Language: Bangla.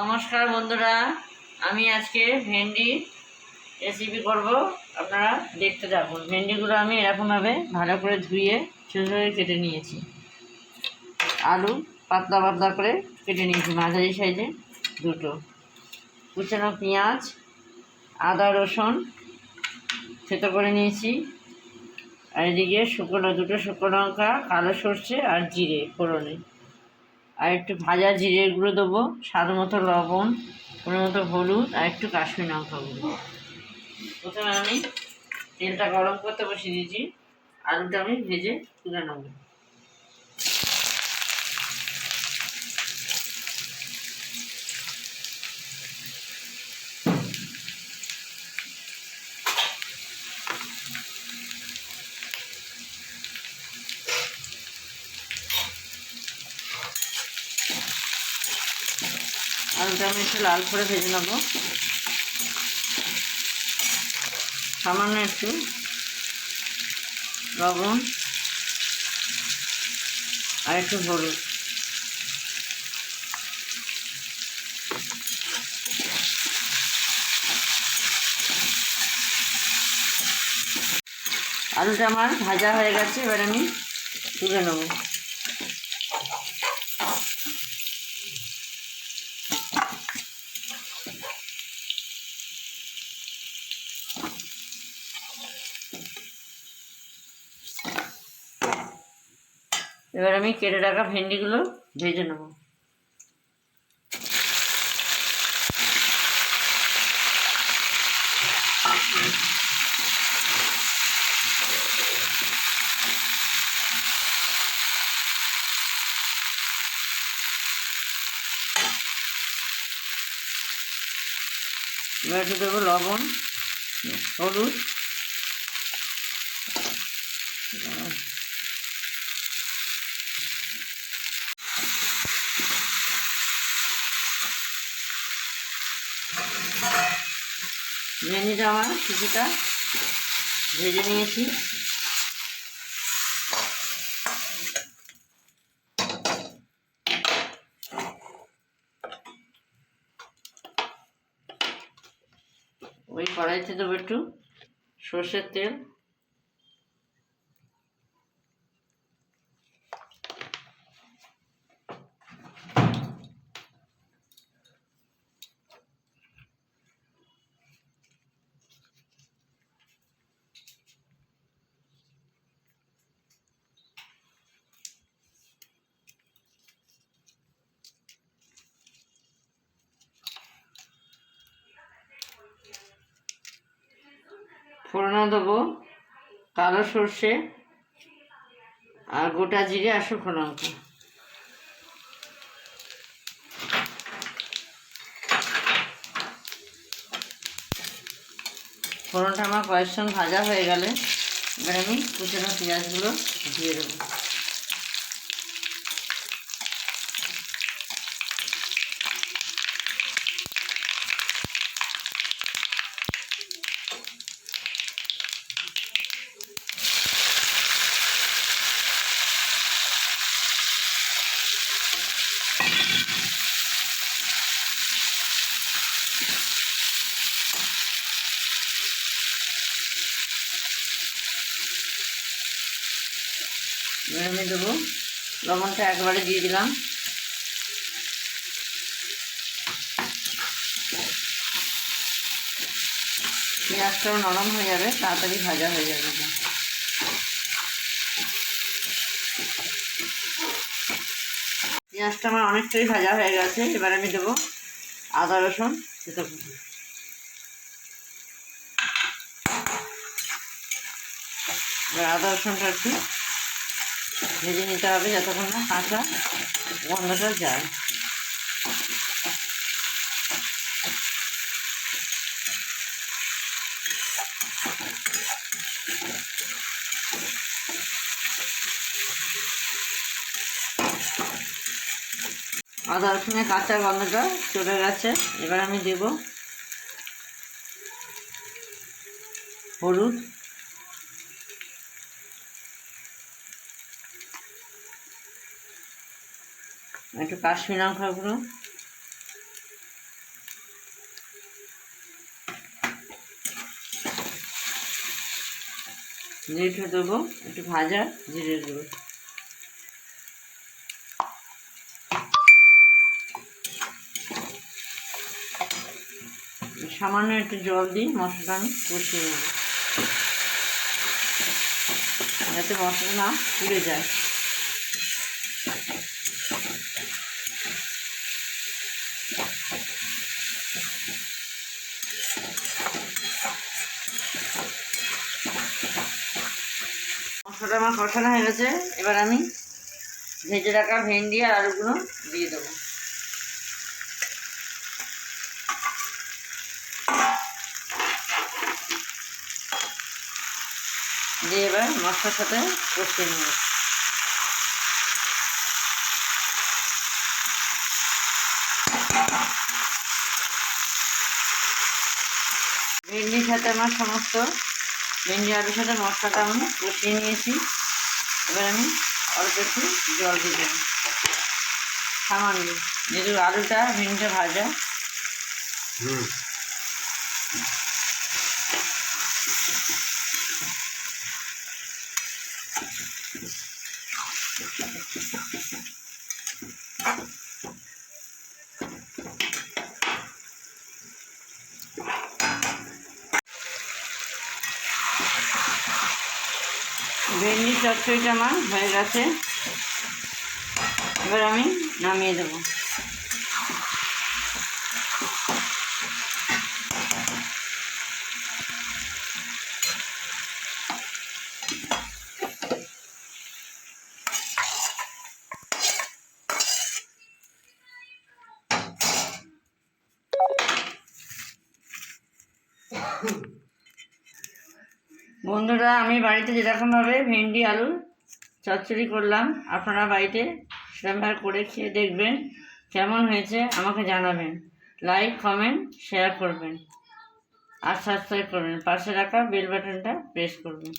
নমস্কার বন্ধুরা, আমি আজকে ভেন্ডি রেসিপি করব। আপনারা দেখতে থাকুন। ভেন্ডিগুলো আমি এরকমভাবে ভালো করে ধুয়ে ছোটো কেটে নিয়েছি। আলু পাতলা পাতলা করে কেটে নিয়েছি, মাঝারি সাইজে দুটো। কুচানো পেঁয়াজ, আদা, রসুন থেতো করে নিয়েছি। আর এদিকে শুকনো, দুটো শুকনো লঙ্কা, কালো সর্ষে আর জিরে ফোড়নে। আর একটু ভাজা জিরের গুঁড়ো দেবো, স্বাদ মতো লবণ কোনো মতো হলুদ, আর একটু কাশ্মীর লঙ্কা গুঁড়ো। প্রথমে আমি তেলটা গরম করতে বসিয়ে দিয়েছি, আলুটা আমি ভেজে তুলে নেব। আলুটা আমি একটু লাল করে ভেজে নেব। সামান্য একটু লবণ আর একটু হলুদ। আলুটা আমার ভাজা হয়ে গেছে, এবার আমি তুলে নেব। এবার আমি কেটে রাখা ভেন্ডিগুলো ভেজে নেব। এবার দেবো লবণ হলুদ ভেন্ডিটা আমার কিছুটা ভেজে নিয়েছি। ওই কড়াইতে দেবো একটু সর্ষের তেল। ফোড়না দেবো, কালো সর্ষে, আর গোটা জিরে আর শুকনো লঙ্কা। ফোড়নটা আমার কয়েকজন ভাজা হয়ে গেলে এবার আমি কুচানো পেঁয়াজগুলো দিয়ে দেবো। এবার আমি দেবো। লবণটা একবারে দিয়ে দিলাম। পেঁয়াজটাও নরম হয়ে যাবে, তাড়াতাড়ি ভাজা হয়ে যাবে। পেঁয়াজটা আমার অনেকটাই ভাজা হয়ে গেছে, এবার আমি দেবো আদা, রসুন সেটা এবার আদা, রসুনটা একটু ভেজে নিতে হবে যতক্ষণ না কাঁচা গন্ধটা যায়। আদা রসুনের কাঁচা গন্ধটা চলে গেছে, এবার আমি দেব হলুদ। একটু কাশ্মীর লঙ্কার গুঁড়ো। জিরেটা দেবো, একটু ভাজা জিরে দেবো সামান্য একটু জল দিই, মশলাটা আমি কষিয়ে নেব। যাতে মশলা না পুড়ে যায়। আমার কষানো হয়ে গেছে। এবার আমি ভেজে রাখা ভেন্ডি আর আলুগুলো দিয়ে দেবো। দিয়ে এবার মশলার সাথে কষিয়ে নেব। ভেন্ডির সাথে আমার সমস্ত ভেন্ডি আলুর সাথে মশলাটা আমি কষিয়ে নিয়েছি। এবার আমি অল্প একটু জল দেবো। সামান্য। যেহেতু আলুটা, ভেন্ডিটা ভাজা। হুম। ভেন্ডি চচ্চড়িটা আমার হয়ে গেছে। এবার আমি নামিয়ে দেবো। বন্ধুরা, আমি বাড়িতে যেরকমভাবে ভেন্ডি, আলু চচ্চড়ি করলাম, আপনারা বাড়িতে সেরকমভাবে করে খেয়ে দেখবেন, কেমন হয়েছে আমাকে জানাবেন। লাইক কমেন্ট শেয়ার করবেন আর সাবস্ক্রাইব করবেন। পাশে রাখা বেল বাটনটা প্রেস করবেন।